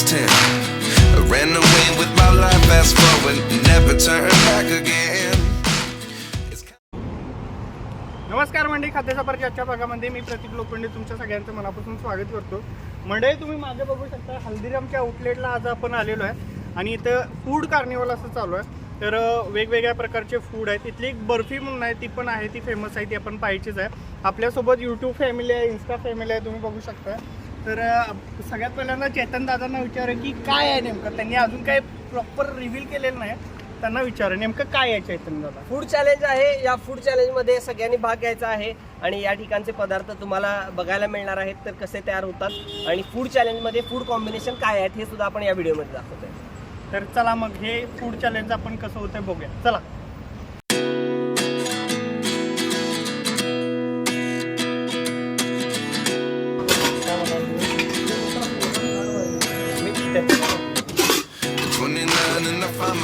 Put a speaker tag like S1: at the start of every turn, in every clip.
S1: past ten. I ran away with my life, fast forward, never turn back again.
S2: नमस्कार मंडळी खाद्यसफरच्या आजच्या भागामध्ये मी प्रतीक लोखंडे तुमच्या सगळ्यांचं मनापासून स्वागत करतो. मंडळी तुम्ही मागे बघू शकता हल्दीरामच्या आउटलेटला आज आपण आलेलो आहे आणि इथं फूड कार्निवल असं चालू आहे. तर वेगवेगळ्या प्रकारचे फूड आहेत. इथली एक बर्फी म्हणून आहे ती पण आहे ती फेमस आहे ती आपण पाहायचीच आहे. आपल्यासोबत यूट्यूब फॅमिली आहे इन्स्टा फॅमिली आहे तुम्ही बघू शकता. तर सगळ्यात पहिल्यांदा चेतन दादांना विचार की काय आहे नेमकं? त्यांनी अजून काही प्रॉपर रिव्हील केलेलं नाही. त्यांना विचार नेमकं काय आहे चैतन्य दादा?
S3: फूड चॅलेंज आहे. या फूड चॅलेंजमध्ये सगळ्यांनी भाग घ्यायचा आहे आणि या ठिकाणचे पदार्थ तुम्हाला बघायला मिळणार आहेत तर कसे तयार होतात आणि फूड चॅलेंजमध्ये फूड कॉम्बिनेशन काय आहेत हे सुद्धा आपण या व्हिडिओमध्ये दाखवतोय.
S2: तर चला मग हे फूड चॅलेंज आपण कसं होतंय बघूया. चला.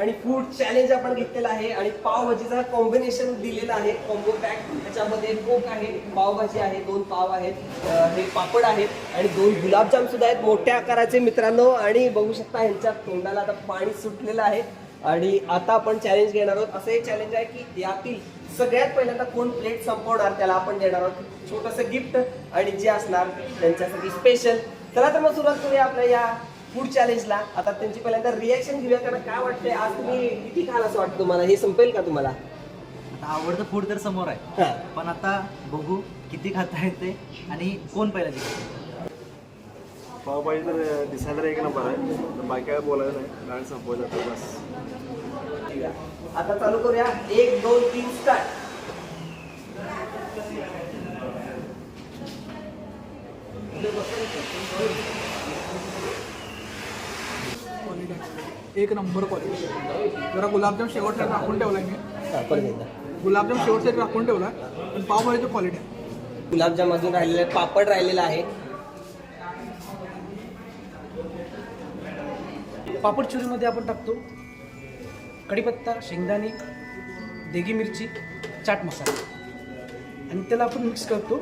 S3: आणि फूड चॅलेंज आपण घेतलेला आहे आणि पावभाजीचा कॉम्बिनेशन दिलेला आहे. कॉम्बो पॅक त्याच्यामध्ये कोक आहे पावभाजी आहे दोन पाव आहेत हे पापड आहेत आणि दोन गुलाबजाम सुद्धा आहेत मोठ्या आकाराचे मित्रांनो. आणि बघू शकता ह्यांच्या तोंडाला आता पाणी सुटलेलं आहे. आणि आता आपण चॅलेंज घेणार आहोत. असं एक चॅलेंज आहे की यातील सगळ्यात पहिल्यांदा कोण प्लेट संपवणार त्याला आपण देणार आहोत. छोटंसं गिफ्ट आणि जे असणार त्यांच्यासाठी स्पेशल चला तर मग सुरुवात करूया आपल्या या फूड चॅलेंजला आता त्यांची पहिल्यांदा रिॲक्शन घेऊया त्यांना काय वाटतंय? आज तुम्ही किती खाल असं वाटतं तुम्हाला? हे संपेल का तुम्हाला?
S4: आता आवडतं फूड तर समोर आहे.
S3: हा.
S4: पण आता बघू किती खाता येते आणि कोण पहिला जिंकतो
S5: पावभाजी तर दिसायला तर एक नंबर आहे. तर बाकी काय बोलायचं नाही. गाडी संपवायचं तर बस.
S3: ठीक आहे. आता चालू करूया. एक दोन तीन स्टार्ट
S6: एक नंबर क्वालिटी जरा गुलाबजाम शेवटचा राखून ठेवला मी.
S3: परत एकदा.
S6: गुलाबजाम शेवटसाठी राखून ठेवला पण पावभाजीची क्वालिटी आहे
S3: गुलाबजाम अजून राहिलेले आहेत, पापड राहिलेला आहे
S7: पापड चुरीमध्ये आपण टाकतो. कढीपत्ता शेंगदाणे देगी मिरची चाट मसाला. आणि त्याला आपण मिक्स करतो.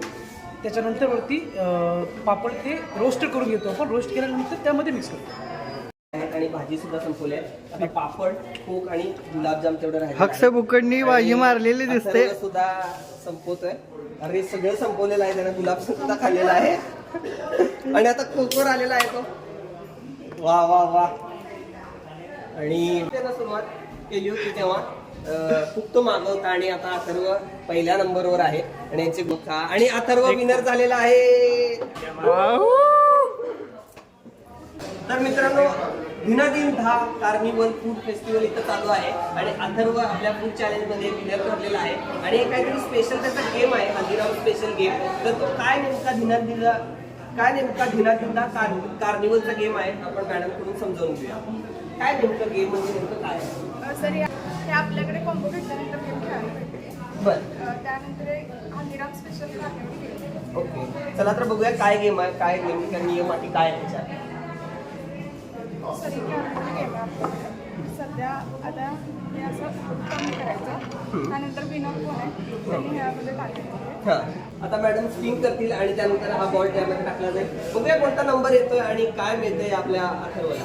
S7: त्याच्यानंतर वरती अं, पापड ते रोस्ट करून घेतो आपण. रोस्ट केल्यानंतर त्यामध्ये मिक्स करतो.
S3: आणि भाजी सुद्धा संपवली आहे. आता पापड कोक आणि गुलाबजाम तेवढं राहिलं
S2: हक्स बुकडनी भाजी मारलेली दिसते.
S3: सुद्धा संपवतोय. अरे सगळं संपवलेलं आहे त्यानं गुलाब सुद्धा खाल्लेला आहे. आणि आता कोकोर आलेला आहे तो. वा वा वा. आणि त्यानं सुरुवात केली होती तेव्हा. अं, खूप तो मागवता आणि आता अथर्व पहिल्या नंबरवर आहे. आणि यांचे गुखा आणि अथर्व विनर झालेला आहे. तर मित्रांनो दिनादिन दहा कार्निवल फूड फेस्टिवल इथं चालू आहे आणि अथर्व आपल्या फूड चॅलेंजमध्ये विनर ठरलेला आहे. आणि एक काहीतरी स्पेशल त्याचा गेम आहे हल्दीराम स्पेशल गेम तर तो काय नेमका दिनादिनला काय नेमका दिनादिनदा कार्निवलचा गेम आहे आपण मॅडमकडून समजावून घेऊया. काय नेमकं गेम म्हणजे नेमकं काय आहे?
S8: सर हे आपल्याकडे कॉम्बो घेतल्यानंतर गेम खेळायला भेटेल
S3: बरं.
S8: त्यानंतर हल्दीराम स्पेशल
S3: ओके. चला तर बघूया काय गेम आहे काय नेमका नियम अटी काय आहे त्याच्यात
S8: सर एक कार्निवल आपल्याकडे सध्या आता हे असं कमी करायचं. त्यानंतर विनर कोण आहे. त्यांनी ह्यामध्ये टाकायचं
S3: हा. आता मॅडम स्पिन करतील आणि त्यानंतर हा बॉल त्यामध्ये टाकला जाईल. बघूया कोणता नंबर येतोय आणि काय मिळतंय आपल्या अथर्वला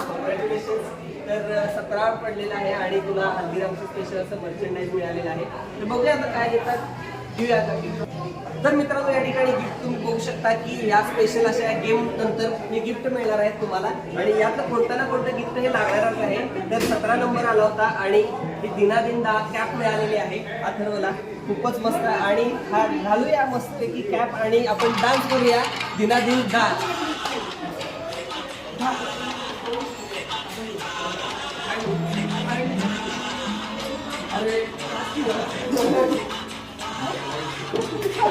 S3: Congratulations. तर सतरा पडलेला आहे आणि तुला हल्दीरामचं स्पेशल असं मर्चंडाईज मिळालेलं आहे. तर बघूया आता काय घेतात तर मित्रांनो या ठिकाणी गिफ्ट तुम्ही बघू शकता की या स्पेशल अशा गेम नंतर हे गिफ्ट मिळणार आहेत तुम्हाला. आणि यातलं कोणतं ना कोणतं गिफ्ट हे लागणारच आहे. तर सतरा नंबर आला होता आणि ही दिनादिन दहा कॅप मिळालेली आहे अथर्वला. खूपच मस्त आहे. आणि हा घालूया मस्तपैकी कॅप आणि आपण डान्स करूया दिनादिन डान्स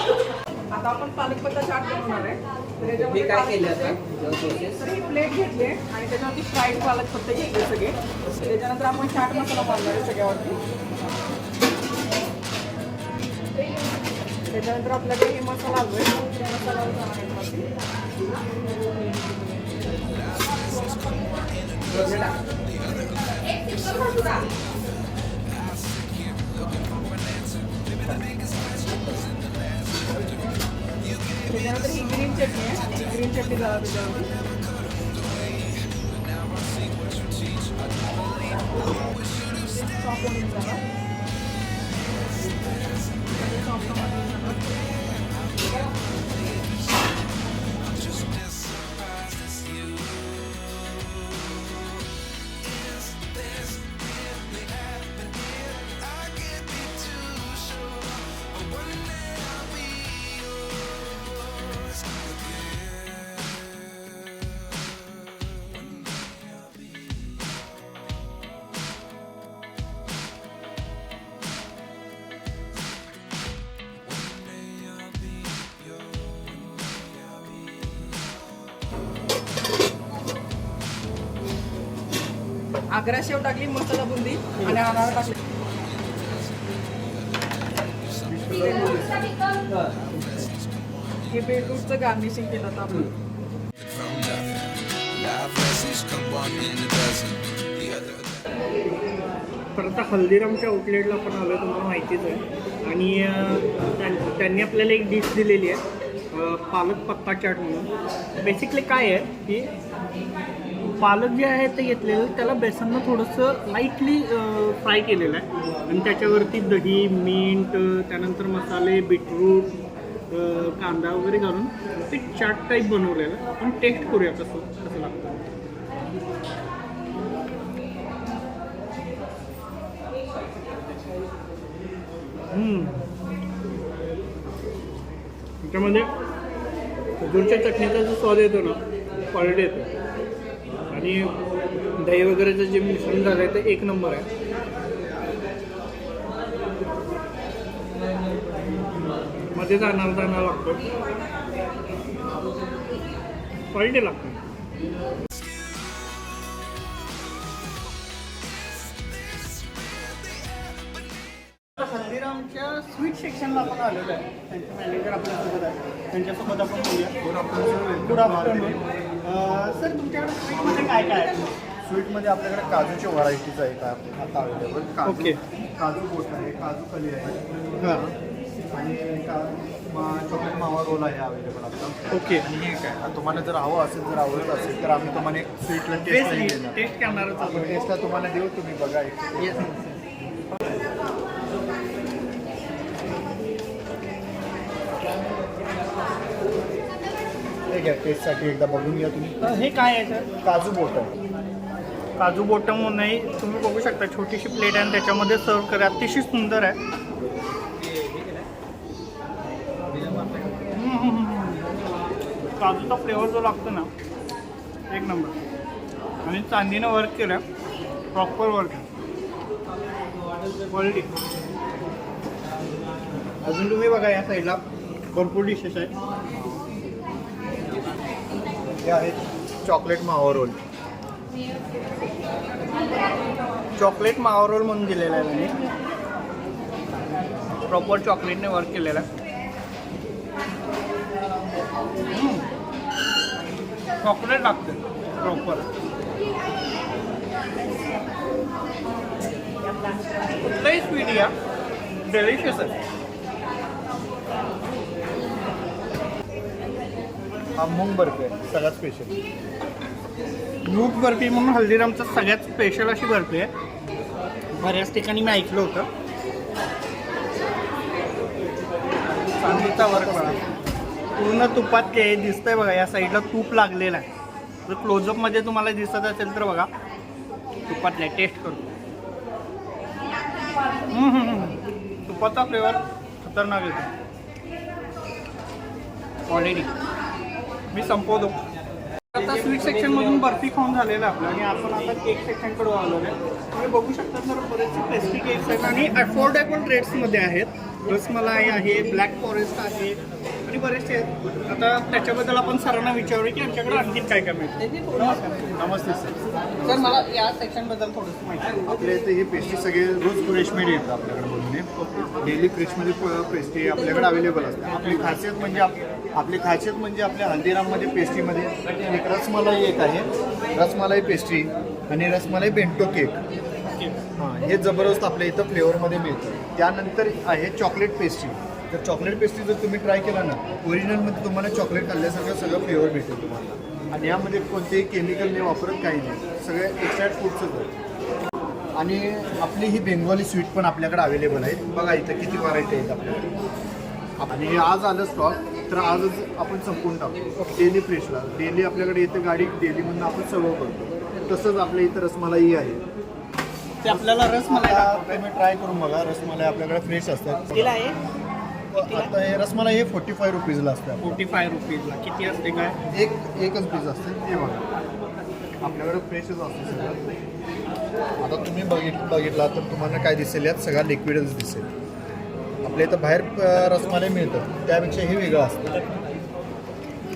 S1: आता आपण पालकपत्ता चाट बनवणार आहे. तर
S3: हे काय केलं आता?
S1: तर ही प्लेट घेतली आणि त्याच्यावरती फ्राईड पालकपत्ते घेतले सगळे. त्याच्यानंतर आपण चाट मसाला मारणार आहे सगळ्यावरती. त्याच्यानंतर आपल्याकडे हे मसाला आलो आहे. मसाला जाणार चटणी आहे. ग्रीन चटणी जाणार आग्रा शेव टाकली मसाला बुंदी आणि अनार टाकली. हे बेडरूटचं गार्निशिंग केलं होतं आपण.
S2: परत आता हल्दीरामच्या आउटलेटला आपण आलो तुम्हाला माहितीच आहे. आणि त्यां- त्यांनी आपल्याला एक डिश दिलेली आहे पालक पत्ता चाट म्हणून. बेसिकली काय आहे की पालक जे आहे ते घेतलेलं त्याला बेसननं थोडंसं लाईटली फ्राय केलेलं आहे. आणि त्याच्यावरती दही मीठ त्यानंतर मसाले बीटरूट कांदा वगैरे घालून ते चाट टाईप बनवलेलं आहे. आपण टेस्ट करूया कसं कसं लागतं. त्याच्यामध्ये खजूरच्या चटणीचा जो स्वाद येतो ना क्वालिटी येतो आणि दही वगैरेचं जे मिश्रण झालं आहे ते एक नंबर आहे. मध्ये जाणार जाणार लागतो. क्वालिटी लागतो. हल्दीरामच्या स्वीट सेक्शनला आपण आलेलो आहे. त्यांचे मॅनेजर आपल्यासोबत आहे त्यांच्यासोबत आपण बोलूया. Good afternoon good afternoon sir तुमच्याकडे स्वीटमध्ये काय काय आहे?
S9: स्वीटमध्ये आपल्याकडे काजूच्या व्हरायटीज आहेत आप- आता अवेलेबल काजू
S2: ओके.
S9: काजू बोट आहे काजू कली आहे.
S2: हां.
S9: आणि का मा- चॉकलेट मावा रोल आहे अवेलेबल आपला.
S2: ओके.
S9: आणि हे काय? तुम्हाला जर हवं असेल जर आवडत असेल तर आम्ही तुम्हाला एक स्वीटला टेस्ट
S2: टेस्ट करणारच
S9: आपण टेस्टला तुम्हाला देऊ तुम्ही बघा. एक हे घ्या टेस्टसाठी एकदा बघून घ्या तुम्ही.
S2: हे काय आहे सर
S9: काजू बोट. आहे
S2: काजू बोटम नाही तुम्ही बघू शकता छोटीशी प्लेट आहे आणि त्याच्यामध्ये सर्व करा. अतिशय सुंदर आहे. हम्म, हम्म, हम्म. काजूचा फ्लेवर जो लागतो ना एक नंबर आणि चांदीनं वर्क केलं. प्रॉपर वर्क क्वालिटी अजून तुम्ही बघा या साईडला भरपूर डिशेस आहेत.
S9: हे आहेत चॉकलेट मावा रोल.
S2: चॉकलेट मावा रोल म्हणून दिलेला आहे त्यांनी. प्रॉपर चॉकलेटने वर्क केलेला. आहे चॉकलेट लागते. प्रॉपर कुठलंही स्वीट या. डेलिशियस आहे.
S9: हा मूग बर्फी आहे. सगळ्यात स्पेशल
S2: मूग बर्फी म्हणून हल्दीरामचं सगळ्यात स्पेशल अशी बर्फी आहे. बऱ्याच ठिकाणी मी ऐकलं होतं. चांदीचा वर्क बघा. पूर्ण तुपात ते दिसतंय बघा या साईडला तूप लागलेलं आहे. जर क्लोजअपमध्ये तुम्हाला दिसत असेल तर बघा. तुपातले टेस्ट करू. तुपाचा फ्लेवर खतरनाक येतो. क्वालिटी मी संपवतो. आता स्वीट सेक्शन मधून बर्फी खाऊन झालेलं आपलं. आणि आपण आता केक सेक्शनकडे आलेलो आहे तुम्ही बघू शकता सर बरेचसे पेस्ट्री केक्स आहेत. आणि अफोर्डेबल रेट्समध्ये आहेत. रसमलाई आहे ब्लॅक फॉरेस्ट आहे आणि बरेचसे आहेत. आता त्याच्याबद्दल आपण सरांना विचारूया की आमच्याकडे आणखी काय काय मिळतं.
S9: नमस्ते सर.
S2: सर मला या सेक्शनबद्दल थोडंसं माहिती
S9: आपल्या इथे हे पेस्ट्री सगळे रोज फ्रेशमध्ये येतं आपल्याकडे बनवणे डेली फ्रेशमध्ये पेस्ट्री आपल्याकडे अवेलेबल असते आपली खासियत म्हणजे आप- आपली खासियत म्हणजे आपल्या हल्दीराममध्ये पेस्ट्रीमध्ये एक रसमलाई एक आहे. रसमलाई पेस्ट्री आणि रसमलाई बेंटो केक हां हे जबरदस्त आपल्या इथं फ्लेवरमध्ये मिळतं. त्यानंतर आहे चॉकलेट पेस्ट्री तर चॉकलेट पेस्ट्री जर तुम्ही ट्राय केला ना ओरिजिनलमध्ये तुम्हाला चॉकलेट खाल्ल्यासारखं सगळं फ्लेवर भेटेल तुम्हाला. आणि यामध्ये कोणतेही केमिकल नाही वापरत काही नाही. सगळे एक्स्ट्रॅक्ट फूडचंच आहे. आणि आपली ही बेंगॉली स्वीट पण आपल्याकडे अवेलेबल आहे. बघा इथं किती व्हरायटी आहेत आपल्याकडे. आणि आज आलं स्टॉक तर आजच आपण संपून टाकतो डेली फ्रेशला डेली आपल्याकडे येते गाडी डेलीमधून आपण सर्व करतो. तसंच आपल्या इथं रसमलाई आहे.
S2: ते आपल्याला रस मला
S9: आता तुम्ही ट्राय करून बघा रसमलाई आपल्याकडे फ्रेश असतात.
S2: आहे.
S9: आता हे रसमलाई हे फोर्टी फाय रुपीजला असतं
S2: फोर्टी फाय रुपीजला. किती असते काय?
S9: एक एकच पीस असते. ते बघा. आपल्याकडे फ्रेशच असते सगळं. आता तुम्ही बघित बघितला तर तुम्हाला काय दिसेल यात? सगळा लिक्विडच दिसेल. आपल्या इथं बाहेर रसमलाई मिळतं. त्यापेक्षा हे वेगळं असतं.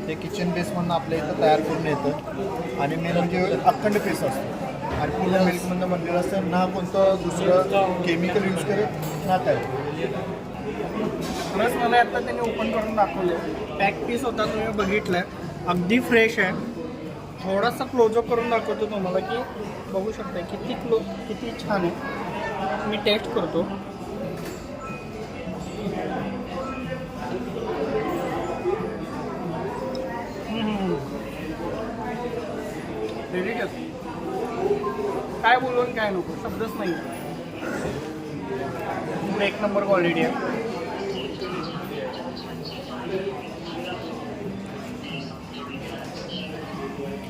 S9: ते किचन बेसमधनं आपल्या इथं तयार करून येतं. आणि मेन म्हणजे अखंड पीस असतो. आणि पूर्ण मिल्कमधनं बनलेलं असतं. ना कोणतं दुसरं केमिकल यूज करत ना काय
S2: प्लस मला आता त्यांनी ओपन करून दाखवलं पॅक पीस होता तुम्ही बघितलाय. अगदी फ्रेश आहे. थोडासा क्लोजअप करून दाखवतो तुम्हाला की बघू शकता किती क्लो किती छान आहे. मी टेस्ट करतो. काय बोलून काय नको? शब्दच नाही पुढे एक नंबर क्वालिटी आहे.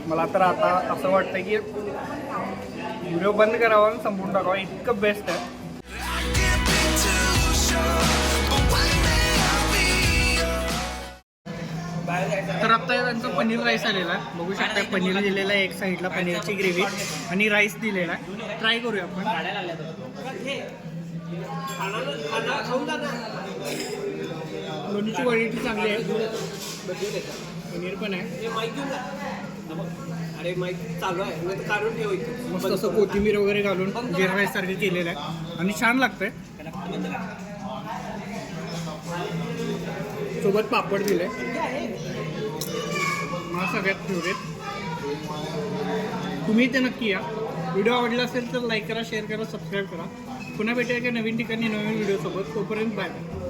S2: मला तर आता असं वाटतं की व्हिडिओ बंद करावा आणि संपून टाकावा. इतकं बेस्ट आहे. तर आता त्यांचं पनीर राईस आलेला आहे. बघू शकता पनीर दिलेला आहे एक साईडला पनीरची ग्रेव्ही आणि राईस दिलेला आहे. ट्राय करूया आपण. दोन्हीची क्वालिटी चांगली आहे. पनीर पण आहे.
S3: अरे माईक चालू आहे. नाही तर काढून ठेव इथे.
S2: मस्त असं कोथिंबीर वगैरे घालून जिरा राईस सारखं केलेलं आहे. आणि छान लागतंय. सोबत पापड दिले मला सगळ्यात फेवरेट तुम्ही ते नक्की या. व्हिडिओ आवडला असेल तर लाईक करा शेअर करा सबस्क्राईब करा. पुन्हा भेटूया एका नवीन ठिकाणी नवीन व्हिडिओसोबत तोपर्यंत बाय